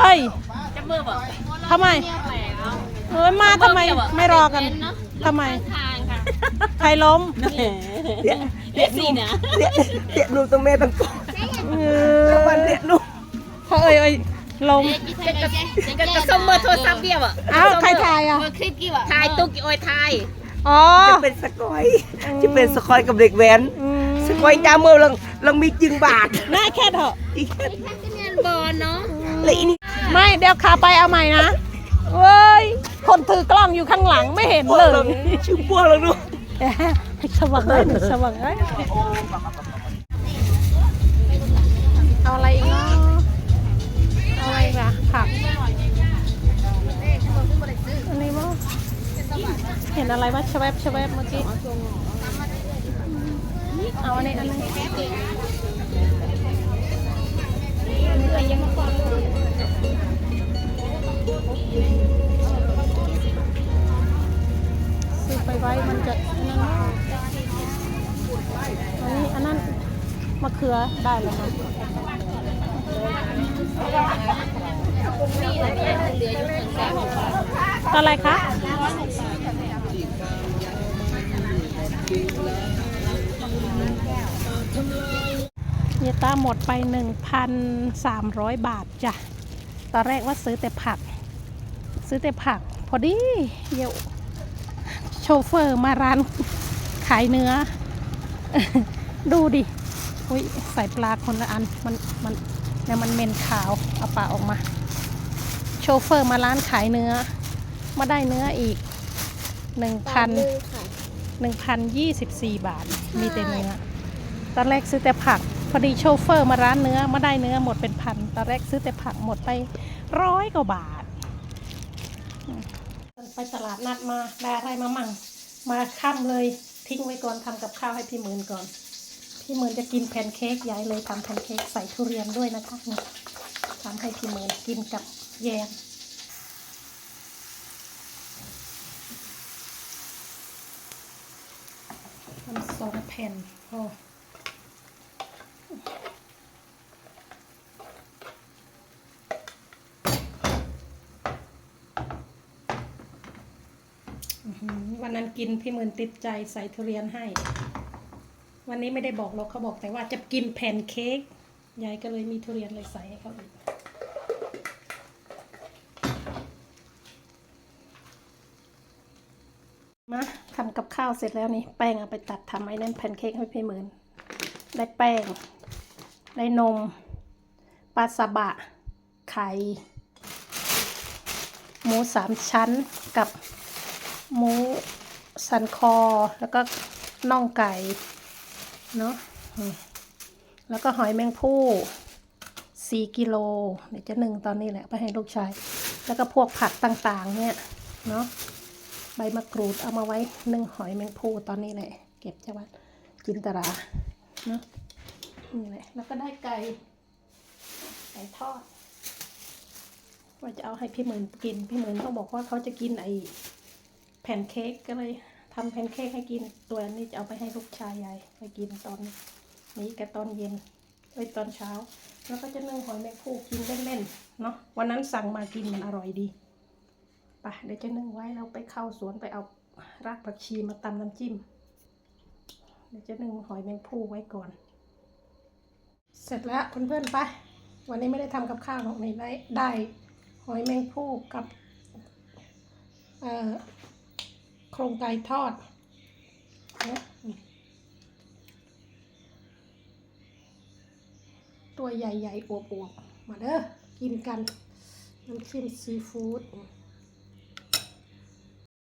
เอ้ยจะมือบอกทำไมเอ้ยมาทำไมไม่รอกันทำไมทางค่ะใครล้มเรียกเรียกสินะเรียกเรียกหนูตรงแม่ตรงกเอวันอเรียกหนูเขาเอ้ยเอ้ยล้มก็กระสมเบอร์โทรศัพท์เบี้ยวอะอ้าวใครทายอะคลิปกี่วะทายตุ๊กกี่โอ้ยทายอ๋อจะเป็นสกอยจะเป็นสกอยกับเด็กแว้นอืมสกอยจ้าเมื่อลังลังมีจึงบาทหน้าแค่เถอะอีกแค่เนียนบอลเนาะ เลยอีนี่ไม่เดี๋ยวขาไปเอาใหม่นะเว้ยคนถือกล้องอยู่ข้างหลังไม่เห็นพวกเลเรายชื่อพวกเราดูเอ๊ะสว่างเลยสว่างเลยเอาอะไรอีกเนาะเอาอะไรอีกล่ะผักอันนี้มั้งเห็นอะไรวะชะแวบชะแวบเมื่อกี้เอาอันนี้อันนี้ มะเขือได้แล้วมั้งอะไรคะเยต้าหมดไป 1,300 บาทจ้ะ ตอนแรกว่าซื้อแต่ผัก ซื้อแต่ผัก พอดีเดี๋ยวโชเฟอร์มาร้านขายเนื้อ ดูดิ อุ้ยใส่ปลาคนละอันมันมันเนี่ยมันเมนขาวเอาปลาออกมา โชเฟอร์มาร้านขายเนื้อ มาได้เนื้ออีกหนึ่งพันหนึ่งพันยี่สิบสี่บาทมีแต่เนื้อตอนแรกซื้อแต่ผัก พอดีโชเฟอร์มาร้านเนื้อมาได้เนื้อหมดเป็นพันตอนแรกซื้อแต่ผักหมดไปร้อยกว่าบาทไปตลาดนัดมาได้อะไรมามั่ง มาค่ำเลยทิ้งไว้ก่อนทำกับข้าวให้พี่หมื่นก่อน พี่หมื่นจะกินแพนเค้กยายเลยทำแพนเค้กใส่ทุเรียนด้วยนะคะนี่ทำให้พี่หมื่นกินกับแยมทำสองแผ่นพออื้วันนั้นกินพี่หมื่นติดใจใส่ทุเรียนให้ วันนี้ไม่ได้บอกหรอกเขาบอกแต่ว่าจะกินแผ่นเค้กยายก็เลยมีทุเรียนเลยใส่ให้เขาอีกมาทำกับข้าวเสร็จแล้วนี่แป้งเอาไปตัดทำไอ้นั่นแผ่นเค้กให้พี่หมื่นได้แป้ง ได้นมปลาซาบะ ไข่ หมูสามชั้นกับหมูสันคอ แล้วก็น่องไก่ เนาะแล้วก็หอยแมงผู้สี่กิโลเดี๋ยวจะหนึ่งตอนนี้แหละไปให้ลูกชาย แล้วก็พวกผักต่างๆ เนี่ย เนาะใบมะกรูดเอามาไว้หนึ่งหอยแมงผู้ตอนนี้แหละ เก็บจะวัดจินตราเนาะนี่แหละแล้วก็ได้ไก่ไก่ทอดว่าจะเอาให้พี่หมื่นกิน พี่หมื่นเขาบอกว่าเขาจะกินไอแผ่นเค้กก็เลย ทำแผ่นเค้กให้กินตัวนี้จะเอาไปให้ลูกชายยายไปกินตอนนี้กับตอนเย็นไว้ตอนเช้า แล้วก็จะนึ่งหอยแมงภู่กินเล่นๆเนาะวันนั้นสั่งมากินมันอร่อยดีไปเดี๋ยวจะนึ่งไว้เราไปเข้าสวนไปเอารากผักชีมาตำน้ำจิ้ม เดี๋ยวจะนึ่งหอยแมงภู่ไว้ก่อน เสร็จแล้วเพื่อนๆไปวันนี้ไม่ได้ทำกับข้าวหรอกนี่ได้ได้ หอยแมงภู่กับเอ่อ โครงไก่ทอดตัวใหญ่ๆอวบๆมาเด้อกินกันน้ำจิ้มซีฟู้ด